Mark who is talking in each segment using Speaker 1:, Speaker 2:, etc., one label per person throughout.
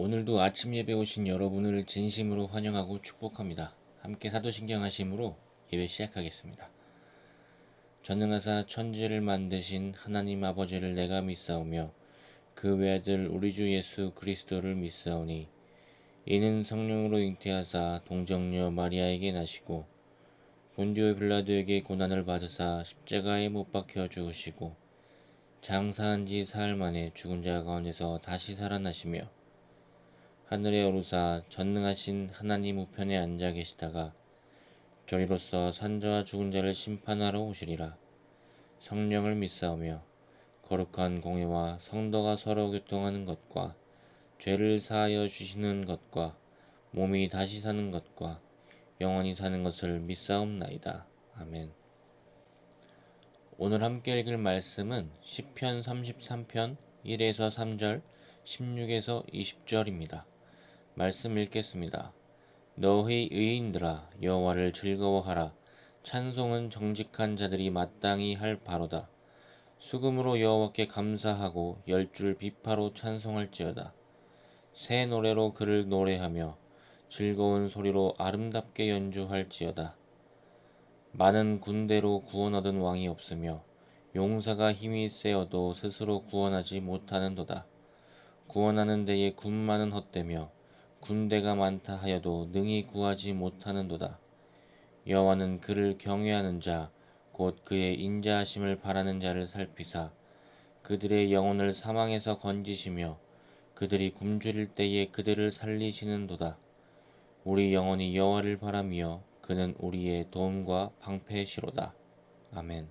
Speaker 1: 오늘도 아침 예배 오신 여러분을 진심으로 환영하고 축복합니다. 함께 사도신경 하심으로 예배 시작하겠습니다. 전능하사 천지를 만드신 하나님 아버지를 내가 믿사오며 그 외아들 우리 주 예수 그리스도를 믿사오니 이는 성령으로 잉태하사 동정녀 마리아에게 나시고 본디오 빌라도에게 고난을 받으사 십자가에 못 박혀 죽으시고 장사한 지 사흘 만에 죽은 자 가운데서 다시 살아나시며 하늘에 오르사 전능하신 하나님 우편에 앉아 계시다가 저리로서 산자와 죽은 자를 심판하러 오시리라. 성령을 믿사오며 거룩한 공회와 성도가 서로 교통하는 것과 죄를 사하여 주시는 것과 몸이 다시 사는 것과 영원히 사는 것을 믿사옵나이다. 아멘. 오늘 함께 읽을 말씀은 시편 33편 1에서 3절, 16에서 20절입니다. 말씀 읽겠습니다. 너희 의인들아 여호와를 즐거워하라 찬송은 정직한 자들이 마땅히 할 바로다. 수금으로 여호와께 감사하고 열줄 비파로 찬송할지어다. 새 노래로 그를 노래하며 즐거운 소리로 아름답게 연주할지어다. 많은 군대로 구원 얻은 왕이 없으며 용사가 힘이 세어도 스스로 구원하지 못하는도다. 구원하는 데에 군 많은 헛되며 군대가 많다 하여도 능히 구하지 못하는도다. 여호와는 그를 경외하는 자, 곧 그의 인자하심을 바라는 자를 살피사 그들의 영혼을 사망에서 건지시며 그들이 굶주릴 때에 그들을 살리시는도다. 우리 영혼이 여호와를 바라며 그는 우리의 도움과 방패시로다. 아멘.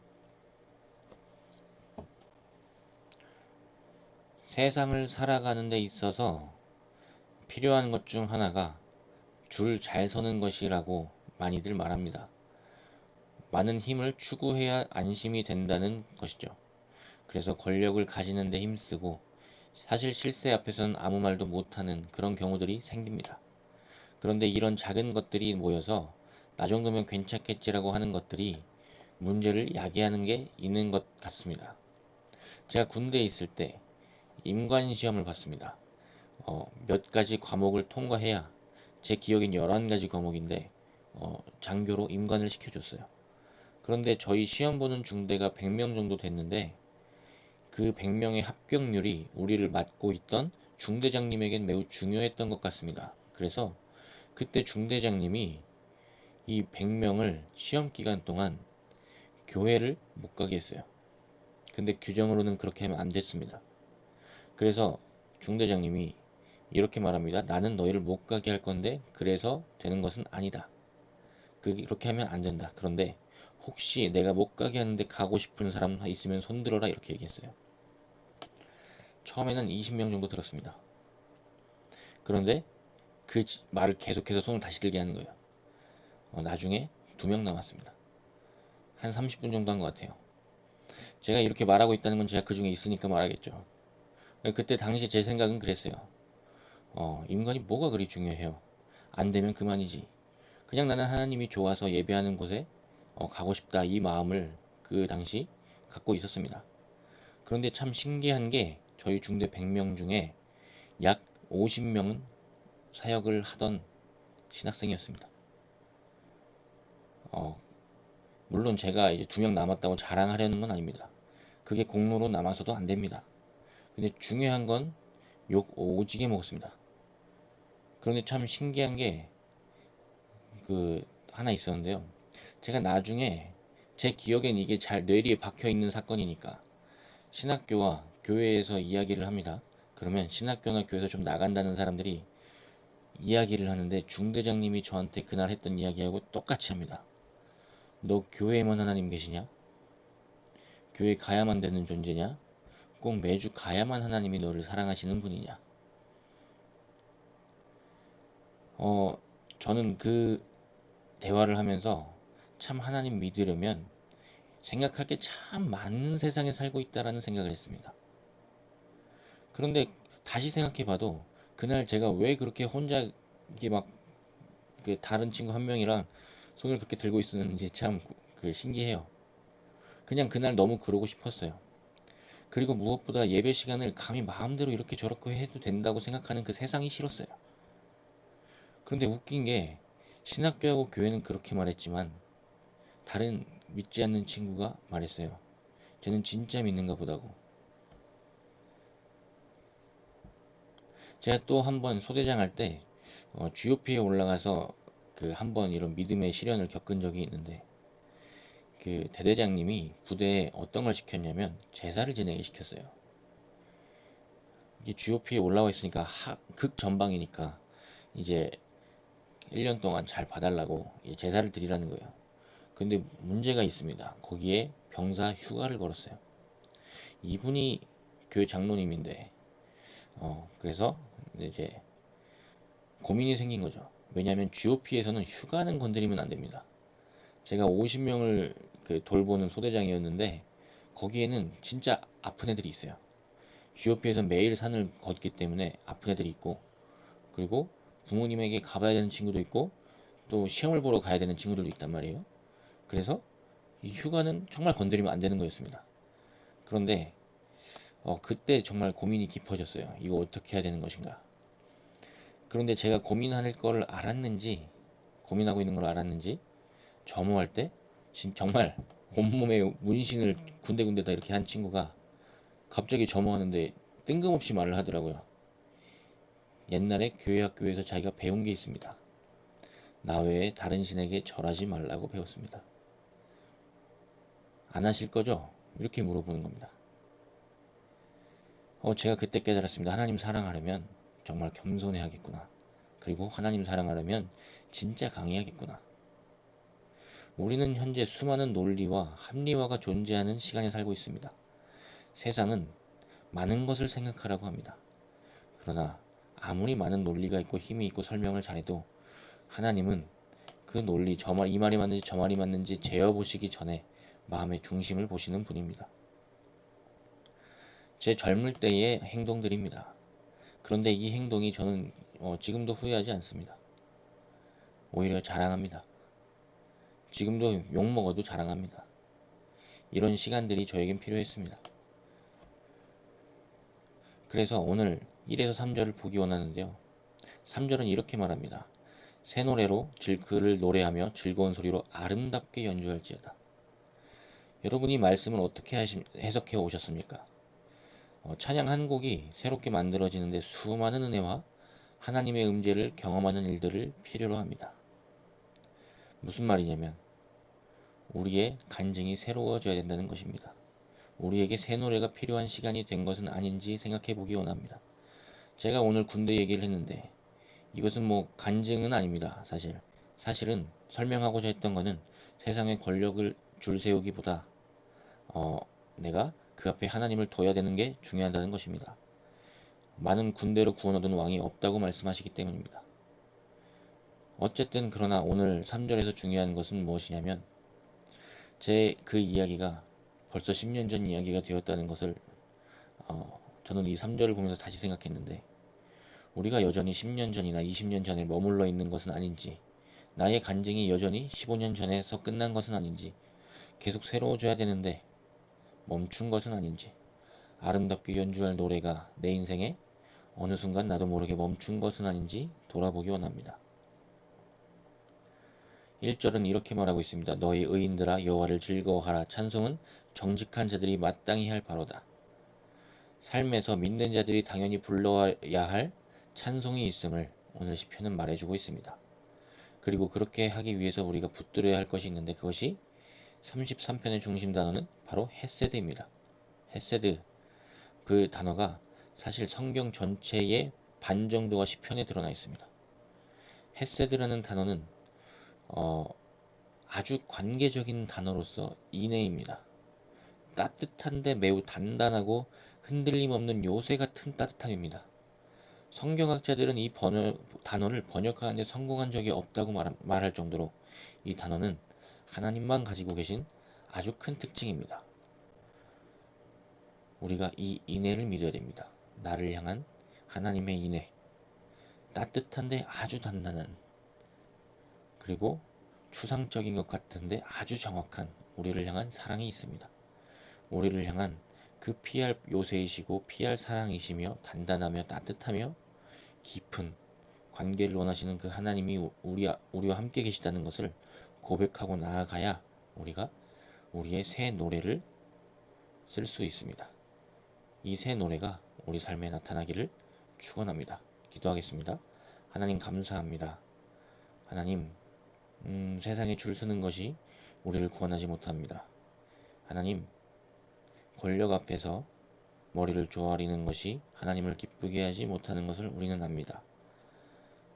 Speaker 1: 세상을 살아가는 데 있어서 필요한 것 중 하나가 줄 잘 서는 것이라고 많이들 말합니다. 많은 힘을 추구해야 안심이 된다는 것이죠. 그래서 권력을 가지는 데 힘쓰고 사실 실세 앞에서는 아무 말도 못하는 그런 경우들이 생깁니다. 그런데 이런 작은 것들이 모여서 나 정도면 괜찮겠지라고 하는 것들이 문제를 야기하는 게 있는 것 같습니다. 제가 군대에 있을 때 임관 시험을 봤습니다. 어, 몇 가지 과목을 통과해야 제 기억엔 11가지 과목인데 어, 장교로 임관을 시켜줬어요. 그런데 저희 시험 보는 중대가 100명 정도 됐는데 그 100명의 합격률이 우리를 맡고 있던 중대장님에겐 매우 중요했던 것 같습니다. 그래서 그때 중대장님이 이 100명을 시험 기간 동안 교회를 못 가게 했어요. 근데 규정으로는 그렇게 하면 안 됐습니다. 그래서 중대장님이 이렇게 말합니다. 나는 너희를 못 가게 할 건데 그래서 되는 것은 아니다. 그렇게 하면 안 된다. 그런데 혹시 내가 못 가게 하는데 가고 싶은 사람 있으면 손들어라 이렇게 얘기했어요. 처음에는 20명 정도 들었습니다. 그런데 그 말을 계속해서 손을 다시 들게 하는 거예요. 어, 나중에 두 명 남았습니다. 한 30분 정도 한 것 같아요. 제가 이렇게 말하고 있다는 건 제가 그 중에 있으니까 말하겠죠. 그때 당시 제 생각은 그랬어요. 어, 인간이 뭐가 그리 중요해요. 안 되면 그만이지. 그냥 나는 하나님이 좋아서 예배하는 곳에 어, 가고 싶다 이 마음을 그 당시 갖고 있었습니다. 그런데 참 신기한 게 저희 중대 100명 중에 약 50명은 사역을 하던 신학생이었습니다. 어, 물론 제가 이제 두 명 남았다고 자랑하려는 건 아닙니다. 그게 공로로 남아서도 안 됩니다. 근데 중요한 건 욕 오지게 먹었습니다. 그런데 참 신기한 게 그 하나 있었는데요. 제가 나중에 제 기억엔 이게 잘 뇌리에 박혀 있는 사건이니까 신학교와 교회에서 이야기를 합니다. 그러면 신학교나 교회에서 좀 나간다는 사람들이 이야기를 하는데 중대장님이 저한테 그날 했던 이야기하고 똑같이 합니다. 너 교회에만 하나님 계시냐? 교회 가야만 되는 존재냐? 꼭 매주 가야만 하나님이 너를 사랑하시는 분이냐? 어, 저는 그 대화를 하면서 참 하나님 믿으려면 생각할 게 참 많은 세상에 살고 있다라는 생각을 했습니다. 그런데 다시 생각해 봐도 그날 제가 왜 그렇게 혼자 이게 막그 다른 친구 한 명이랑 손을 그렇게 들고 있었는지 참 그 신기해요. 그냥 그날 너무 그러고 싶었어요. 그리고 무엇보다 예배 시간을 감히 마음대로 이렇게 저렇게 해도 된다고 생각하는 그 세상이 싫었어요. 그런데 웃긴 게 신학교하고 교회는 그렇게 말했지만 다른 믿지 않는 친구가 말했어요. 쟤는 진짜 믿는가 보다고. 제가 또 한 번 소대장 할때 어, GOP에 올라가서 그 한 번 이런 믿음의 시련을 겪은 적이 있는데 그 대대장님이 부대에 어떤 걸 시켰냐면 제사를 지내게 시켰어요. 이게 GOP에 올라와 있으니까 하, 극 전방이니까 이제 1년 동안 잘 봐달라고 제사를 드리라는 거예요. 근데 문제가 있습니다. 거기에 병사 휴가를 걸었어요. 이분이 교회 장로님인데, 어, 그래서 이제 고민이 생긴 거죠. 왜냐하면 GOP에서는 휴가는 건드리면 안 됩니다. 제가 50명을 그 돌보는 소대장이었는데 거기에는 진짜 아픈 애들이 있어요. GOP에서 매일 산을 걷기 때문에 아픈 애들이 있고 그리고 부모님에게 가봐야 되는 친구도 있고 또 시험을 보러 가야 되는 친구들도 있단 말이에요. 그래서 이 휴가는 정말 건드리면 안 되는 거였습니다. 그런데 어, 그때 정말 고민이 깊어졌어요. 이거 어떻게 해야 되는 것인가. 그런데 제가 고민할 걸 알았는지 고민하고 있는 걸 알았는지 점호할 때 정말 온몸에 문신을 군데군데다 이렇게 한 친구가 갑자기 점호하는데 뜬금없이 말을 하더라고요. 옛날에 교회 학교에서 자기가 배운 게 있습니다. 나 외에 다른 신에게 절하지 말라고 배웠습니다. 안 하실 거죠? 이렇게 물어보는 겁니다. 어, 제가 그때 깨달았습니다. 하나님 사랑하려면 정말 겸손해야겠구나. 그리고 하나님 사랑하려면 진짜 강해야겠구나. 우리는 현재 수많은 논리와 합리화가 존재하는 시간에 살고 있습니다. 세상은 많은 것을 생각하라고 합니다. 그러나 아무리 많은 논리가 있고 힘이 있고 설명을 잘해도 하나님은 그 논리 저 말 이 말이 맞는지 저 말이 맞는지 재어 보시기 전에 마음의 중심을 보시는 분입니다. 제 젊을 때의 행동들입니다. 그런데 이 행동이 저는 어, 지금도 후회하지 않습니다. 오히려 자랑합니다. 지금도 욕먹어도 자랑합니다. 이런 시간들이 저에겐 필요했습니다. 그래서 오늘 1에서 3절을 보기 원하는데요. 3절은 이렇게 말합니다. 새 노래로 질그를 노래하며 즐거운 소리로 아름답게 연주할지어다. 여러분이 말씀을 어떻게 하시, 해석해 오셨습니까? 어, 찬양 한 곡이 새롭게 만들어지는데 수많은 은혜와 하나님의 음재를 경험하는 일들을 필요로 합니다. 무슨 말이냐면 우리의 간증이 새로워져야 된다는 것입니다. 우리에게 새 노래가 필요한 시간이 된 것은 아닌지 생각해 보기 원합니다. 제가 오늘 군대 얘기를 했는데 이것은 뭐 간증은 아닙니다. 사실 사실은 설명하고자 했던 것은 세상의 권력을 줄 세우기보다 어, 내가 그 앞에 하나님을 둬야 되는 게 중요하다는 것입니다. 많은 군대로 구원 얻은 왕이 없다고 말씀하시기 때문입니다. 어쨌든 그러나 오늘 3절에서 중요한 것은 무엇이냐면 제 그 이야기가 벌써 10년 전 이야기가 되었다는 것을 어, 저는 이 3절을 보면서 다시 생각했는데 우리가 여전히 10년 전이나 20년 전에 머물러 있는 것은 아닌지 나의 간증이 여전히 15년 전에서 끝난 것은 아닌지 계속 새로워져야 되는데 멈춘 것은 아닌지 아름답게 연주할 노래가 내 인생에 어느 순간 나도 모르게 멈춘 것은 아닌지 돌아보기 원합니다. 1절은 이렇게 말하고 있습니다. 너희 의인들아 여호와를 즐거워하라 찬송은 정직한 자들이 마땅히 할 바로다. 삶에서 믿는 자들이 당연히 불러야 할 찬송이 있음을 오늘 시편은 말해주고 있습니다. 그리고 그렇게 하기 위해서 우리가 붙들어야 할 것이 있는데 그것이 33편의 중심 단어는 바로 헤세드입니다. 헤세드 그 단어가 사실 성경 전체의 반 정도가 시편에 드러나 있습니다. 헤세드라는 단어는 어, 아주 관계적인 단어로서 인내입니다. 따뜻한데 매우 단단하고 흔들림 없는 요새 같은 따뜻함입니다. 성경학자들은 이 번역, 단어를 번역하는데 성공한 적이 없다고 말, 말할 정도로 이 단어는 하나님만 가지고 계신 아주 큰 특징입니다. 우리가 이 인애를 믿어야 됩니다. 나를 향한 하나님의 인애. 따뜻한데 아주 단단한 그리고 추상적인 것 같은데 아주 정확한 우리를 향한 사랑이 있습니다. 우리를 향한 그 피할 요새이시고 피할 사랑이시며 단단하며 따뜻하며 깊은 관계를 원하시는 그 하나님이 우리 우리와 함께 계시다는 것을 고백하고 나아가야 우리가 우리의 새 노래를 쓸 수 있습니다. 이 새 노래가 우리 삶에 나타나기를 축원합니다. 기도하겠습니다. 하나님 감사합니다. 하나님 음, 세상에 줄 서는 것이 우리를 구원하지 못합니다. 하나님 권력 앞에서 머리를 조아리는 것이 하나님을 기쁘게 하지 못하는 것을 우리는 압니다.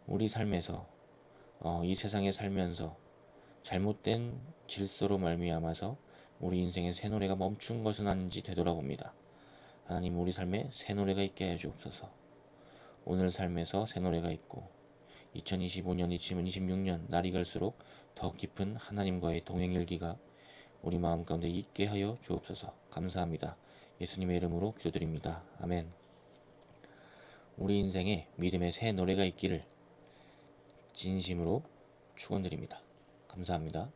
Speaker 1: 우리 삶에서 어, 이 세상에 살면서 잘못된 질서로 말미암아서 우리 인생의 새 노래가 멈춘 것은 아닌지 되돌아봅니다. 하나님 우리 삶에 새 노래가 있게 해 주옵소서. 오늘 삶에서 새 노래가 있고 2025년, 2026년 날이 갈수록 더 깊은 하나님과의 동행일기가 우리 마음 가운데 있게 하여 주옵소서. 감사합니다. 예수님의 이름으로 기도드립니다. 아멘. 우리 인생에 믿음의 새 노래가 있기를 진심으로 축원드립니다. 감사합니다.